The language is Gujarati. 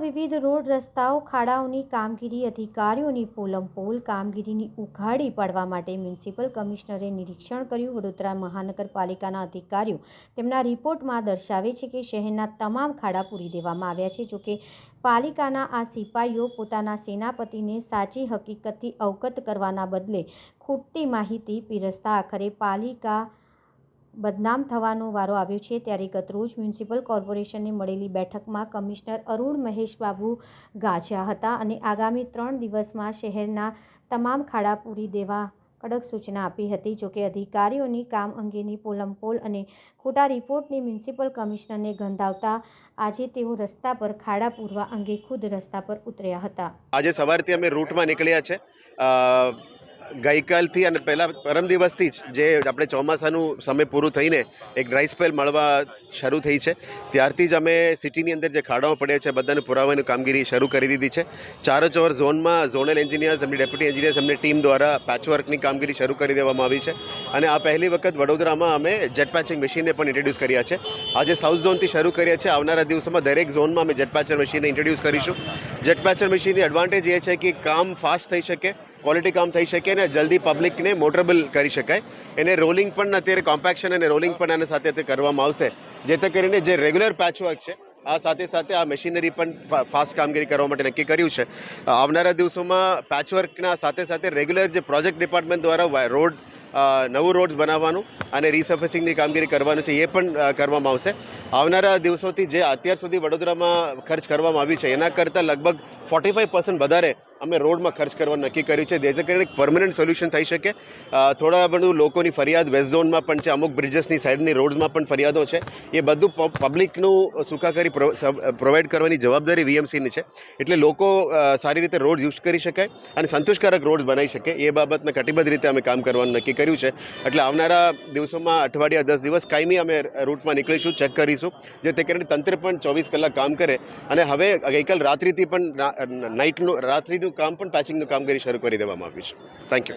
વિવિધ રોડ રસ્તાઓ, ખાડાઓની કામગીરી, અધિકારીઓની પોલમપોલ કામગીરીની ઉઘાડી પાડવા માટે મ્યુનિસિપલ કમિશનરે નિરીક્ષણ કર્યું. વડોદરા મહાનગરપાલિકાના અધિકારીઓ તેમના રિપોર્ટમાં દર્શાવે છે કે શહેરના તમામ ખાડા પૂરી દેવામાં આવ્યા છે. જોકે પાલિકાના આ સિપાઈઓ પોતાના સેનાપતિને સાચી હકીકતથી અવગત કરવાના બદલે ખોટી માહિતી પીરસતા આખરે પાલિકા બદનામ થવાનો વારો આવ્યો છે ત્યારે ગતરોજ મ્યુનિસિપલ કોર્પોરેશનને મળેલી બેઠકમાં કમિશનર અરુણ મહેશબાબુ ગાજ્યા હતા અને આગામી ત્રણ દિવસમાં શહેરના તમામ ખાડા પૂરી દેવા કડક સૂચના આપી હતી. જોકે અધિકારીઓની કામ અંગેની પોલમપોલ અને ખોટા રિપોર્ટની મ્યુનિસિપલ કમિશનરને ગંધાવતા આજે તેઓ રસ્તા પર ખાડા પૂરવા અંગે ખુદ રસ્તા પર ઉતર્યા હતા. આજે સવારથી અમે રૂટમાં નીકળ્યા છે. ગઈકાલથી અને પહેલાં પરમ દિવસથી જ જે આપણે ચોમાસાનું સમય પૂરું થઈને એક ડ્રાય સ્પેલ મળવા શરૂ થઈ છે. ત્યારથી જ અમે સિટીની અંદર જે ખાડાઓ પડ્યા છે, બધાને પુરાવાની કામગીરી શરૂ કરી દીધી છે. ચારો ચોર ઝોનમાં ઝોનલ એન્જિનિયર્સ એમની ડેપ્યુટી એન્જિનિયર્સ એમની ટીમ દ્વારા પેચવર્કની કામગીરી શરૂ કરી દેવામાં આવી છે. અને આ પહેલી વખત વડોદરામાં અમે જેટ પેચિંગ મશીનને પણ ઇન્ટ્રોડ્યુસ કર્યા છે. આજે સાઉથ ઝોનથી શરૂ કર્યા છે. આવનારા દિવસોમાં દરેક ઝોનમાં અમે જેટ પેચર મશીનને ઇન્ટ્રોડ્યુસ કરીશું. જેટ પેચર મશીનની એડવાન્ટેજ એ છે કે કામ ફાસ્ટ થઈ શકે. ક્વોલિટી કામ થઈ શકે અને જલ્દી પબ્લિકને મોટરેબલ કરી શકાય. એને રોલિંગ પણ અત્યારે કોમ્પેક્શન અને રોલિંગ પણ આના સાથે કરવામાં આવશે. જેથી કરીને જે રેગ્યુલર પેચવર્ક છે, આ સાથે સાથે આ મશીનરી પણ ફાસ્ટ કામગીરી કરવા માટે નક્કી કર્યું છે. આવનારા દિવસોમાં પેચવર્કના સાથે સાથે રેગ્યુલર જે પ્રોજેક્ટ ડિપાર્ટમેન્ટ દ્વારા રોડ નવું રોડ્સ બનાવવાનું અને રીસર્ફેસિંગની કામગીરી કરવાનું છે, એ પણ કરવામાં આવશે. આવનારા દિવસોથી જે અત્યાર સુધી વડોદરામાં ખર્ચ કરવામાં આવ્યું છે, એના કરતાં લગભગ ફોર્ટી વધારે અમે રોડમાં ખર્ચ કરવા નક્કી કર્યું છે. જેથી કરીને એક પરમનન્ટ સોલ્યુશન થઈ શકે. થોડા બધું લોકોની ફરિયાદ વેસ્ટ ઝોનમાં પણ છે, અમુક બ્રિજેસની સાઈડની રોડ્સમાં પણ ફરિયાદો છે. એ બધું પબ્લિકનું સુખાકારી પ્રો- પ્રોવાઈડ કરવાની જવાબદારી વીએમસીની છે. એટલે લોકો સારી રીતે રોડ યુઝ કરી શકાય અને સંતોષકારક રોડ બનાવી શકે. એ બાબતને કટિબદ્ધ રીતે અમે કામ કરવાનું નક્કી કર્યું છે. એટલે આવનારા દિવસોમાં અઠવાડિયા દસ દિવસ કાયમી અમે રૂટમાં નીકળીશું ચેક કરીશું. જેથી કરીને તંત્ર પણ ચોવીસ કલાક કામ કરે. અને હવે ગઈકાલ રાત્રિથી પણ નાઇટનું રાત્રિનું કામ પણ પેચિંગનું કામગીરી શરૂ કરી દેવામાં આવ્યું છે. Thank you